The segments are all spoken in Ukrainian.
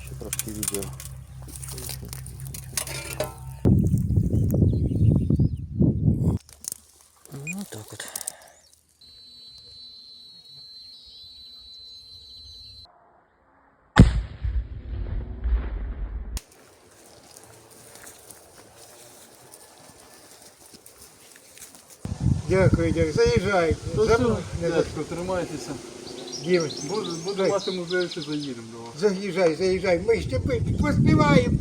Ще трошки відео. Ну так от. Дякую, дякую. Заїжджай. Ну не за- дядько, тримайтеся. Дім, Буде, буде мати можливість заїдемо до вас. Заїжджай, заїжджай. Ми ще пи- поспіваємо.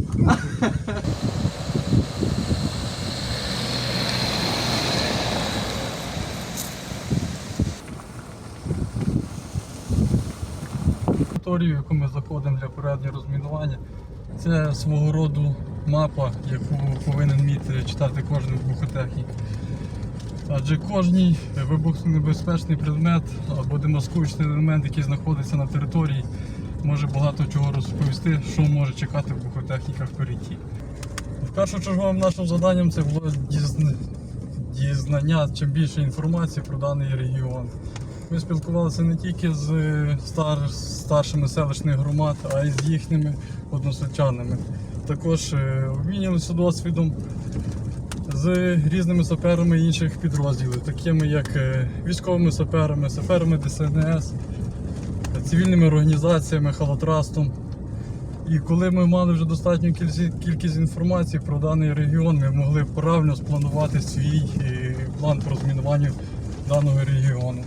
Територію, в яку ми заходимо для проведення розмінування, це свого роду мапа, яку повинен вміти читати кожен вибухотехнік. Адже кожний вибухонебезпечний предмет або демаскуючий елемент, який знаходиться на території, може багато чого розповісти, що може чекати в вибухотехніка впереді. Першочерговим нашим завданням це було дізн- дізнання чим більше інформації про даний регіон. Ми спілкувалися не тільки з стар, старшими селищних громад, а й з їхніми односельчанами. Також е, обмінювалися досвідом з різними саперами інших підрозділів, такими як е, військовими саперами, саперами ДСНС, цивільними організаціями, халатрастом. І коли ми мали вже достатню кількість- інформації про даний регіон, ми могли правильно спланувати свій е, план про розмінування даного регіону.